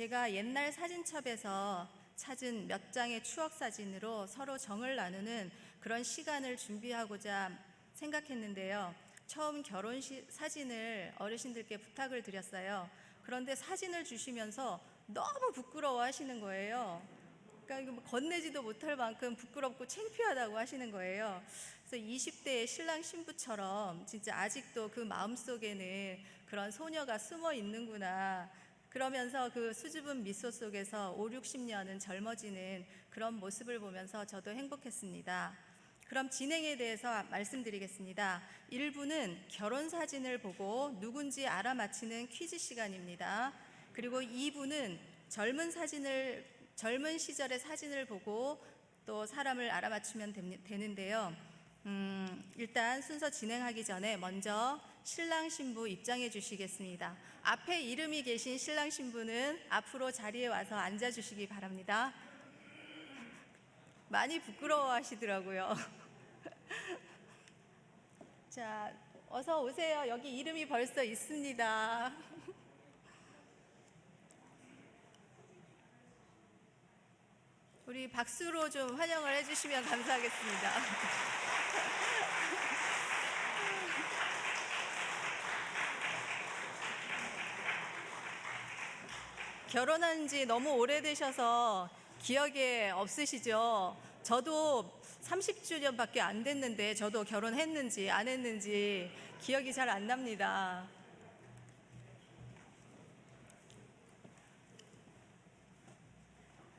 제가 옛날 사진첩에서 찾은 몇 장의 추억 사진으로 서로 정을 나누는 그런 시간을 준비하고자 생각했는데요. 처음 결혼식 사진을 어르신들께 부탁을 드렸어요. 그런데 사진을 주시면서 너무 부끄러워 하시는 거예요. 그러니까 뭐 건네지도 못할 만큼 부끄럽고 창피하다고 하시는 거예요. 그래서 20대의 신랑 신부처럼 진짜 아직도 그 마음속에는 그런 소녀가 숨어 있는구나. 그러면서 그 수줍은 미소 속에서 5, 60년은 젊어지는 그런 모습을 보면서 저도 행복했습니다. 그럼 진행에 대해서 말씀드리겠습니다. 1부는 결혼 사진을 보고 누군지 알아맞히는 퀴즈 시간입니다. 그리고 2부는 젊은 사진을 젊은 시절의 사진을 보고 또 사람을 알아맞추면 되는데요. 음, 일단 순서 진행하기 전에 먼저 신랑 신부 입장해 주시겠습니다. 앞에 이름이 계신 신랑 신부는 앞으로 자리에 와서 앉아 주시기 바랍니다. 많이 부끄러워 하시더라고요. 자, 어서 오세요. 여기 이름이 벌써 있습니다. 우리 박수로 좀 환영을 해주시면 감사하겠습니다. 결혼한 지 너무 오래되셔서 기억에 없으시죠? 저도 30주년밖에 안 됐는데 저도 결혼했는지 안 했는지 기억이 잘 안 납니다.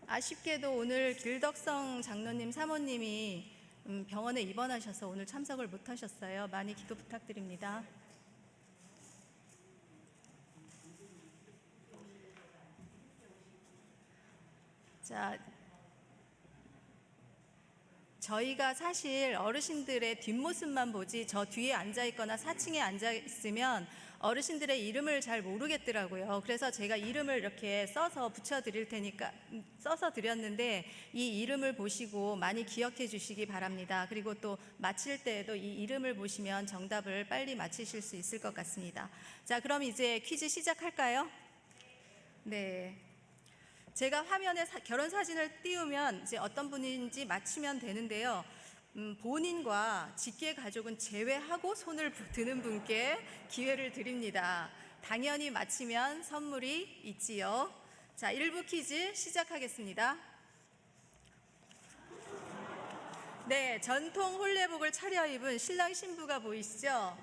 아쉽게도 오늘 길덕성 장로님 사모님이 음, 병원에 입원하셔서 오늘 참석을 못 하셨어요. 많이 기도 부탁드립니다. 자, 저희가 사실 어르신들의 뒷모습만 보지 저 뒤에 앉아 있거나 4층에 앉아 있으면 어르신들의 이름을 잘 모르겠더라고요. 그래서 제가 이름을 이렇게 써서 붙여 드릴 테니까 음, 써서 드렸는데 이 이름을 보시고 많이 기억해 주시기 바랍니다. 그리고 또 마칠 때에도 이 이름을 보시면 정답을 빨리 맞히실 수 있을 것 같습니다. 자, 그럼 이제 퀴즈 시작할까요? 네. 제가 화면에 사- 결혼 사진을 띄우면 이제 어떤 분인지 맞히면 되는데요. 음, 본인과 직계 가족은 제외하고 손을 부- 드는 분께 기회를 드립니다. 당연히 맞히면 선물이 있지요. 자, 1부 퀴즈 시작하겠습니다. 네, 전통 홀레복을 차려입은 신랑 신부가 보이시죠?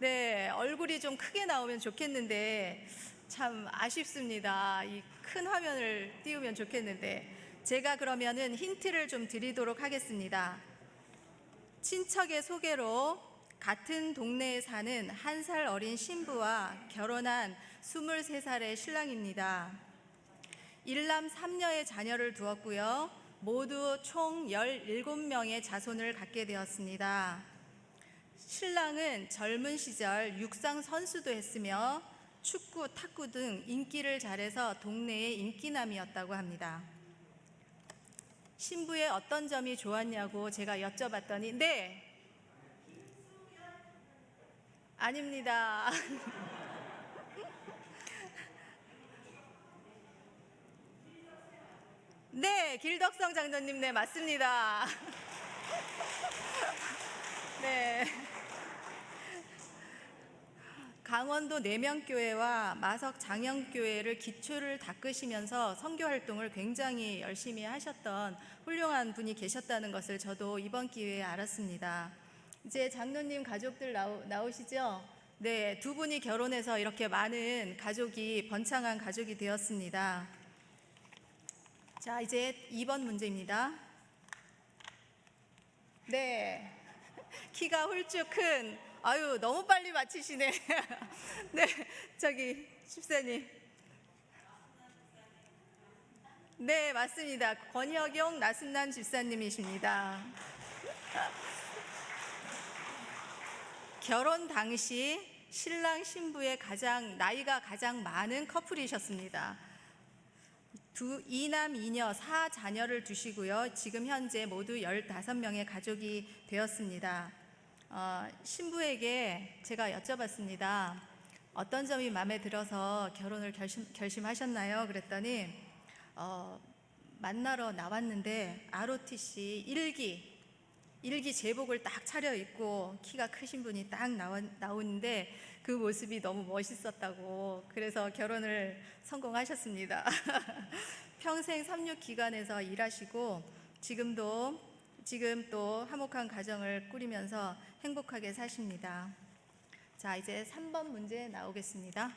네, 얼굴이 좀 크게 나오면 좋겠는데 참 아쉽습니다. 이 큰 화면을 띄우면 좋겠는데 제가 그러면은 힌트를 좀 드리도록 하겠습니다. 친척의 소개로 같은 동네에 사는 한 살 어린 신부와 결혼한 23살의 신랑입니다. 일남 삼녀의 자녀를 두었고요. 모두 총 17명의 자손을 갖게 되었습니다. 신랑은 젊은 시절 육상 선수도 했으며 축구, 탁구 등 인기를 잘해서 동네의 인기남이었다고 합니다. 신부의 어떤 점이 좋았냐고 제가 여쭤봤더니 네. 아닙니다. 네, 길덕성 장로님, 네, 맞습니다. 네. 강원도 내명교회와 마석 장영교회를 기초를 닦으시면서 선교 활동을 굉장히 열심히 하셨던 훌륭한 분이 계셨다는 것을 저도 이번 기회에 알았습니다. 이제 장로님 가족들 나오, 나오시죠? 네, 두 분이 결혼해서 이렇게 많은 가족이 번창한 가족이 되었습니다. 자, 이제 2번 문제입니다. 네. 키가 훌쩍 큰, 아유, 너무 빨리 맞히시네. 네, 저기, 집사님. 네, 맞습니다. 권혁용 나순난 집사님이십니다. 결혼 당시 신랑 신부의 가장 나이가 가장 많은 커플이셨습니다. 두 이남 이녀 사 자녀를 두시고요. 지금 현재 모두 15명의 가족이 되었습니다. 어, 신부에게 제가 여쭤봤습니다. 어떤 점이 마음에 들어서 결혼을 결심, 결심 하셨나요? 그랬더니 어, 만나러 나왔는데 ROTC 일기 일기 제복을 딱 차려 입고 키가 크신 분이 딱 나와, 나오는데 그 모습이 너무 멋있었다고 그래서 결혼을 성공하셨습니다. 평생 삼육 기관에서 일하시고 지금도 지금 또 화목한 가정을 꾸리면서 행복하게 사십니다. 자, 이제 3번 문제 나오겠습니다.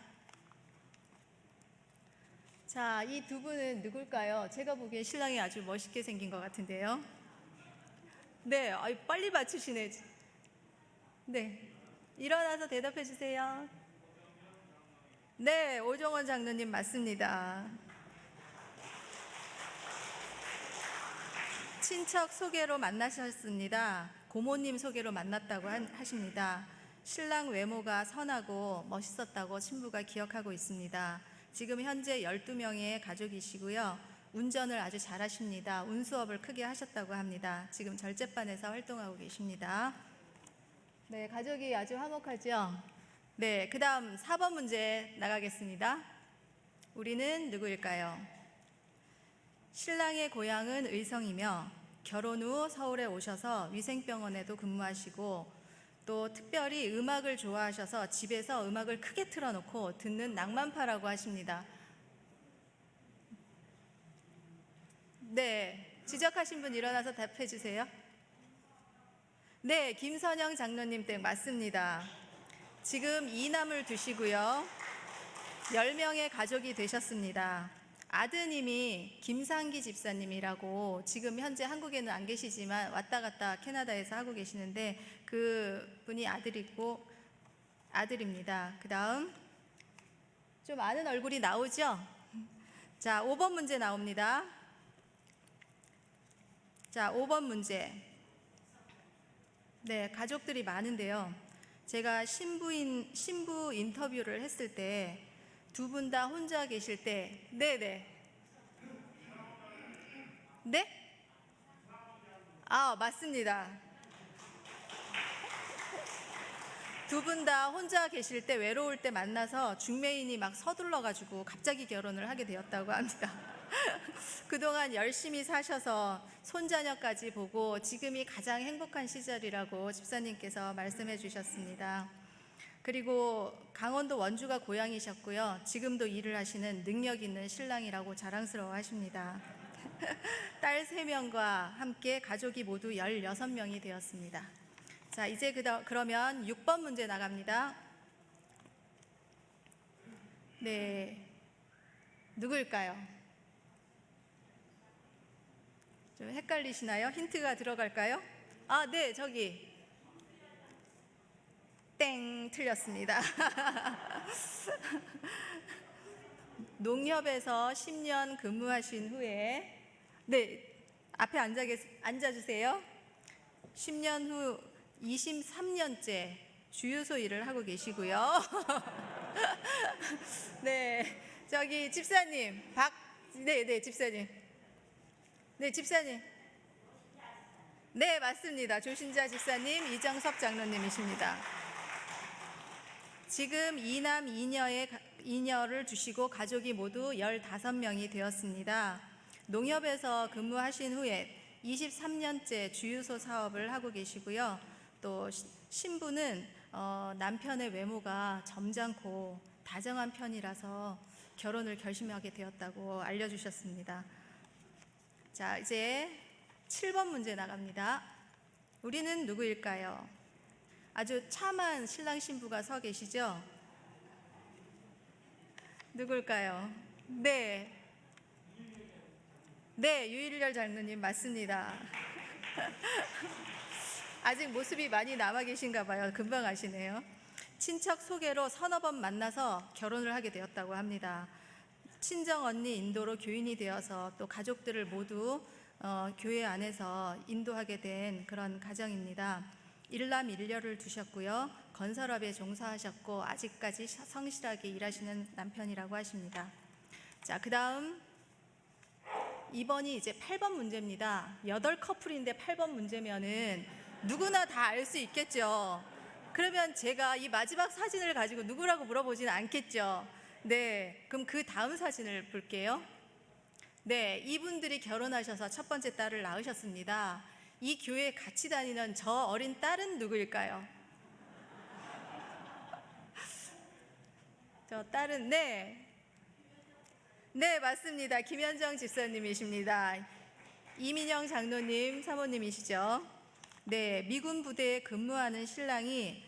자, 이 두 분은 누굴까요? 제가 보기엔 신랑이 아주 멋있게 생긴 것 같은데요. 네, 빨리 맞추시네. 네, 일어나서 대답해 주세요. 네, 오정원 장로님 맞습니다. 친척 소개로 만나셨습니다. 고모님 소개로 만났다고 한- 하십니다. 신랑 외모가 선하고 멋있었다고 친부가 기억하고 있습니다. 지금 현재 12명의 가족이시고요. 운전을 아주 잘하십니다. 운수업을 크게 하셨다고 합니다. 지금 절제반에서 활동하고 계십니다. 네, 가족이 아주 화목하죠? 네, 그 다음 4번 문제 나가겠습니다. 우리는 누구일까요? 신랑의 고향은 의성이며 결혼 후 서울에 오셔서 위생병원에도 근무하시고 또 특별히 음악을 좋아하셔서 집에서 음악을 크게 틀어놓고 듣는 낭만파라고 하십니다. 네, 지적하신 분 일어나서 답해 주세요. 네, 김선영 장로님 댁 맞습니다. 지금 이남을 두시고요. 10명의 가족이 되셨습니다. 아드님이 김상기 집사님이라고 지금 현재 한국에는 안 계시지만 왔다 갔다 캐나다에서 하고 계시는데 그 분이 아들이고 아들입니다. 그 다음 좀 아는 얼굴이 나오죠? 자, 5번 문제 나옵니다. 자, 5번 문제. 네, 가족들이 많은데요. 제가 신부인 신부 인터뷰를 했을 때 두 분 다 혼자 계실 때, 네, 네, 네, 아 맞습니다. 두 분 다 혼자 계실 때 외로울 때 만나서 중매인이 막 서둘러 가지고 갑자기 결혼을 하게 되었다고 합니다. 그동안 열심히 사셔서 손자녀까지 보고 지금이 가장 행복한 시절이라고 집사님께서 말씀해 주셨습니다. 그리고 강원도 원주가 고향이셨고요. 지금도 일을 하시는 능력 있는 신랑이라고 자랑스러워 하십니다. 딸 3명과 함께 가족이 모두 16명이 되었습니다. 자, 이제 그다, 그러면 6번 문제 나갑니다. 네. 누구일까요? 좀 헷갈리시나요? 힌트가 들어갈까요? 아, 네, 저기. 땡, 틀렸습니다. 농협에서 10년 근무하신 후에 네, 앞에 앉아, 계세, 앉아주세요. 10년 후 23년째 주유소 일을 하고 계시고요. 네, 저기 집사님, 박, 네, 네, 집사님. 네, 집사님. 네, 맞습니다. 조신자 집사님, 이정섭 장로님이십니다. 지금 이남 이녀의 가- 이녀를 두시고 가족이 모두 15명이 되었습니다. 농협에서 근무하신 후에 23년째 주유소 사업을 하고 계시고요. 또 시- 신부는 어, 남편의 외모가 점잖고 다정한 편이라서 결혼을 결심하게 되었다고 알려주셨습니다. 자, 이제 7번 문제 나갑니다. 우리는 누구일까요? 아주 참한 신랑 신부가 서 계시죠? 누굴까요? 네. 네, 유일열 장로님 맞습니다. 아직 모습이 많이 남아 계신가 봐요. 금방 아시네요. 친척 소개로 서너 번 만나서 결혼을 하게 되었다고 합니다. 친정 언니 인도로 교인이 되어서 또 가족들을 모두 어, 교회 안에서 인도하게 된 그런 가정입니다. 일남 일녀를 두셨고요. 건설업에 종사하셨고 아직까지 성실하게 일하시는 남편이라고 하십니다. 자, 그다음 2번이 이제 8번 문제입니다. 여덟 커플인데 8번 문제면은 누구나 다 알 수 있겠죠. 그러면 제가 이 마지막 사진을 가지고 누구라고 물어보지는 않겠죠. 네, 그럼 그 다음 사진을 볼게요. 네, 이분들이 결혼하셔서 첫 번째 딸을 낳으셨습니다. 이 교회 같이 다니는 저 어린 딸은 누구일까요? 저 딸은 네, 네 맞습니다. 김현정 집사님이십니다. 이민영 장로님 사모님이시죠? 네, 미군 부대에 근무하는 신랑이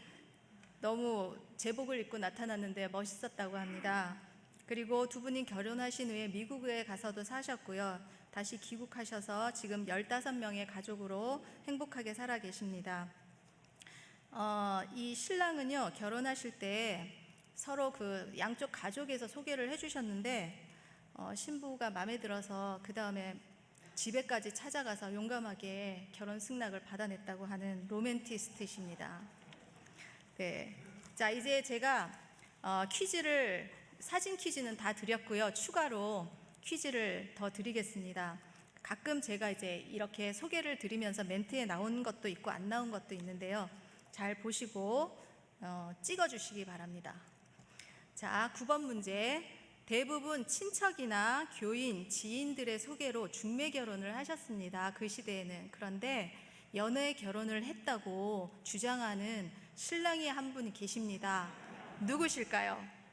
너무 제복을 입고 나타났는데 멋있었다고 합니다. 그리고 두 분이 결혼하신 후에 미국에 가서도 사셨고요. 다시 귀국하셔서 지금 15명의 가족으로 행복하게 살아 계십니다. 어, 이 신랑은요, 결혼하실 때 서로 그 양쪽 가족에서 소개를 해주셨는데, 어, 신부가 마음에 들어서 그 다음에 집에까지 찾아가서 용감하게 결혼 승낙을 받아냈다고 하는 로맨티스트십니다. 네. 자, 이제 제가 어, 퀴즈를 사진 퀴즈는 다 드렸고요. 추가로 퀴즈를 더 드리겠습니다. 가끔 제가 이제 이렇게 소개를 드리면서 멘트에 나온 것도 있고 안 나온 것도 있는데요. 잘 보시고 어, 찍어 주시기 바랍니다. 자, 9번 문제. 대부분 친척이나 교인, 지인들의 소개로 중매 결혼을 하셨습니다. 그 시대에는. 그런데 연애 결혼을 했다고 주장하는 신랑이 한 분이 계십니다. 누구실까요?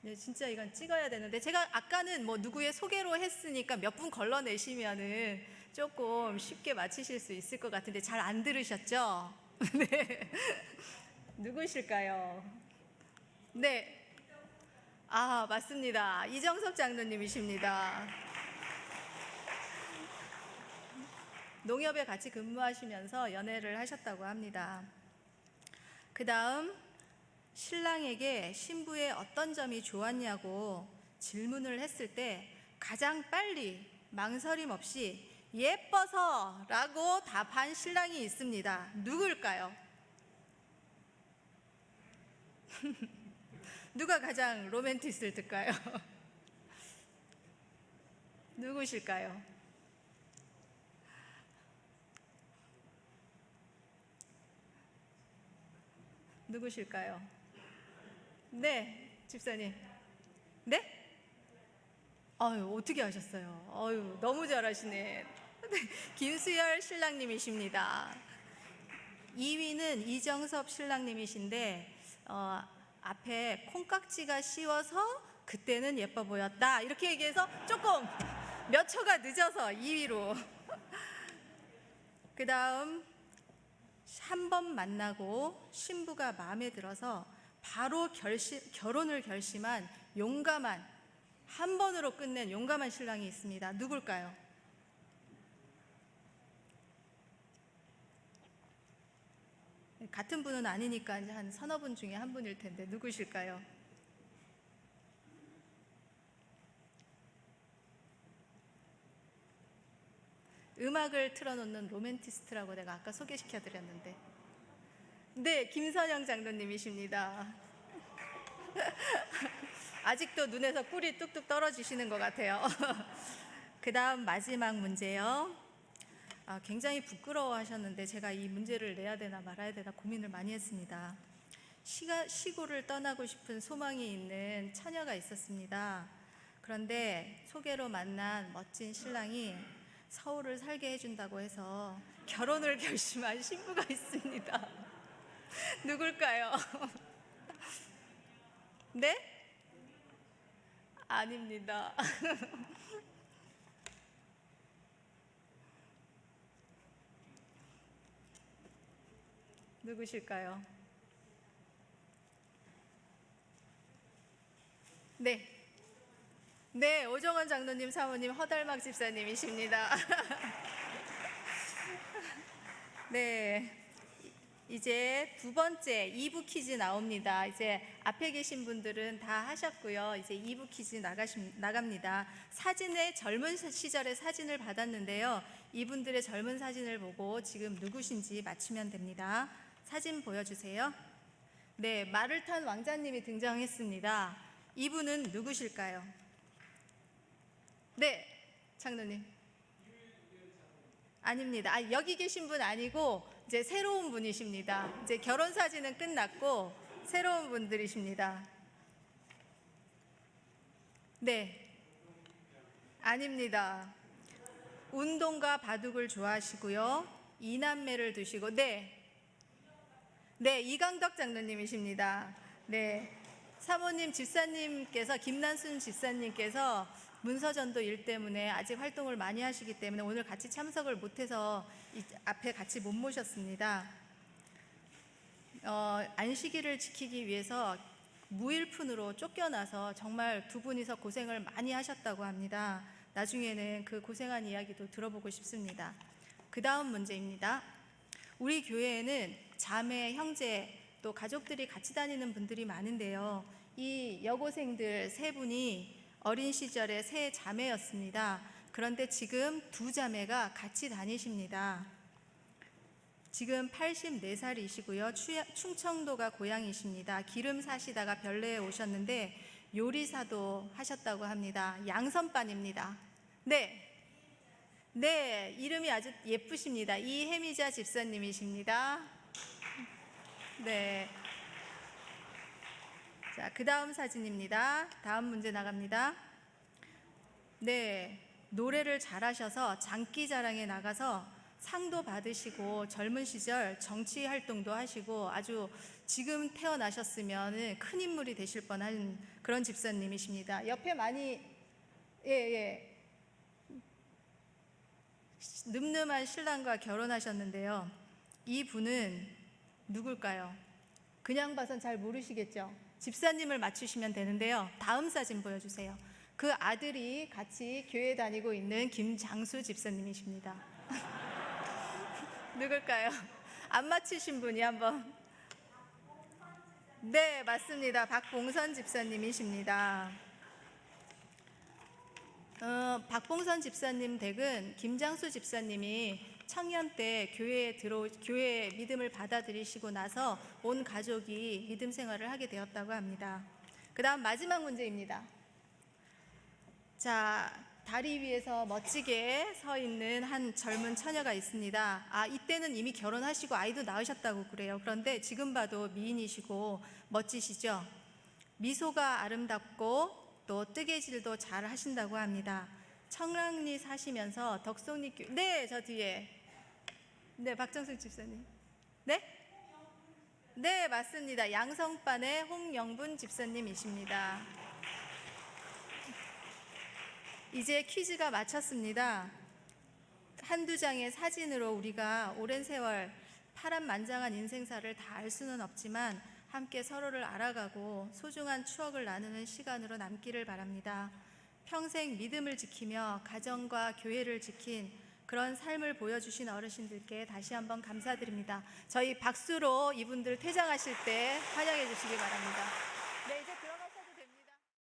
네, 진짜 이건 찍어야 되는데 제가 아까는 뭐 누구의 소개로 했으니까 몇 분 걸러내시면은 조금 쉽게 맞히실 수 있을 것 같은데 잘 안 들으셨죠? 네. 누구실까요? 네. 아, 맞습니다. 이정섭 장로님이십니다. 농협에 같이 근무하시면서 연애를 하셨다고 합니다. 그 다음, 신랑에게 신부의 어떤 점이 좋았냐고 질문을 했을 때 가장 빨리 망설임 없이 예뻐서 라고 답한 신랑이 있습니다. 누굴까요? 누가 가장 로맨티스트일까요? 누구실까요? 누구실까요? 네, 집사님. 네? 아유, 어떻게 하셨어요? 아유, 너무 잘하시네. 네, 김수열 신랑님이십니다. 2위는 이정섭 신랑님이신데, 어, 앞에 콩깍지가 씌워서 그때는 예뻐 보였다. 이렇게 얘기해서 조금 몇 초가 늦어서 2위로. 그 다음, 한 번 만나고 신부가 마음에 들어서 바로 결심, 결혼을 결심한 용감한 한 번으로 끝낸 용감한 신랑이 있습니다. 누굴까요? 같은 분은 아니니까 한 서너 분 중에 한 분일 텐데 누구실까요? 음악을 틀어놓는 로맨티스트라고 내가 아까 소개시켜 드렸는데 네 김선영 장로님이십니다. 아직도 눈에서 꿀이 뚝뚝 떨어지시는 것 같아요. 그 다음 마지막 문제요. 아, 굉장히 부끄러워 하셨는데 제가 이 문제를 내야 되나 말아야 되나 고민을 많이 했습니다. 시가, 시골을 떠나고 싶은 소망이 있는 처녀가 있었습니다. 그런데 소개로 만난 멋진 신랑이 서울을 살게 해준다고 해서 결혼을 결심한 신부가 있습니다. 누굴까요? 네? 아닙니다. 누구실까요? 네. 네, 오정원 장로님 사모님 허달막 집사님이십니다. 네. 이제 두 번째 2부 퀴즈 나옵니다. 이제 앞에 계신 분들은 다 하셨고요. 이제 2부 퀴즈 나가시, 나갑니다. 사진의 젊은 시절의 사진을 받았는데요. 이분들의 젊은 사진을 보고 지금 누구신지 맞추면 됩니다. 사진 보여주세요. 네, 말을 탄 왕자님이 등장했습니다. 이분은 누구실까요? 네, 장로님. 아닙니다. 아, 여기 계신 분 아니고 이제 새로운 분이십니다. 이제 결혼 사진은 끝났고 새로운 분들이십니다. 네. 아닙니다. 운동과 바둑을 좋아하시고요. 이남매를 두시고 네. 네, 이강덕 장로님이십니다. 네. 사모님 집사님께서 김난순 집사님께서 문서전도 일 때문에 아직 활동을 많이 하시기 때문에 오늘 같이 참석을 못해서 이 앞에 같이 못 모셨습니다. 어, 안식일을 지키기 위해서 무일푼으로 쫓겨나서 정말 두 분이서 고생을 많이 하셨다고 합니다. 나중에는 그 고생한 이야기도 들어보고 싶습니다. 그 다음 문제입니다. 우리 교회에는 자매, 형제, 또 가족들이 같이 다니는 분들이 많은데요. 이 여고생들 세 분이 어린 시절에 세 자매였습니다. 그런데 지금 두 자매가 같이 다니십니다. 지금 84살이시고요. 충청도가 고향이십니다. 기름 사시다가 별내에 오셨는데 요리사도 하셨다고 합니다. 양선반입니다. 네. 네, 이름이 아주 예쁘십니다. 이혜미자 집사님이십니다. 네. 자, 그 다음 사진입니다. 다음 문제 나갑니다. 네. 노래를 잘하셔서 장기자랑에 나가서 상도 받으시고 젊은 시절 정치 활동도 하시고 아주 지금 태어나셨으면 큰 인물이 되실 뻔한 그런 집사님이십니다. 옆에 많이 예, 예. 늠름한 신랑과 결혼하셨는데요. 이 분은 누굴까요? 그냥 봐선 잘 모르시겠죠? 집사님을 맞추시면 되는데요. 다음 사진 보여주세요. 그 아들이 같이 교회 다니고 있는 김장수 집사님이십니다. 누굴까요? 안 맞추신 분이 한번. 네, 맞습니다. 박봉선 집사님이십니다. 어, 박봉선 집사님 댁은 김장수 집사님이 청년 때 교회에 들어 교회 믿음을 받아들이시고 나서 온 가족이 믿음 생활을 하게 되었다고 합니다. 그다음 마지막 문제입니다. 자, 다리 위에서 멋지게 서 있는 한 젊은 처녀가 있습니다. 아, 이때는 이미 결혼하시고 아이도 낳으셨다고 그래요. 그런데 지금 봐도 미인이시고 멋지시죠? 미소가 아름답고 또 뜨개질도 잘 하신다고 합니다. 청랑리 사시면서 덕송리 교 네, 저 뒤에. 네, 박정숙 집사님. 네? 네, 맞습니다. 양성반의 홍영분 집사님이십니다. 이제 퀴즈가 마쳤습니다. 한두 장의 사진으로 우리가 오랜 세월 파란 만장한 인생사를 다 알 수는 없지만 함께 서로를 알아가고 소중한 추억을 나누는 시간으로 남기를 바랍니다. 평생 믿음을 지키며 가정과 교회를 지킨 그런 삶을 보여주신 어르신들께 다시 한번 감사드립니다. 저희 박수로 이분들 퇴장하실 때 환영해 주시기 바랍니다.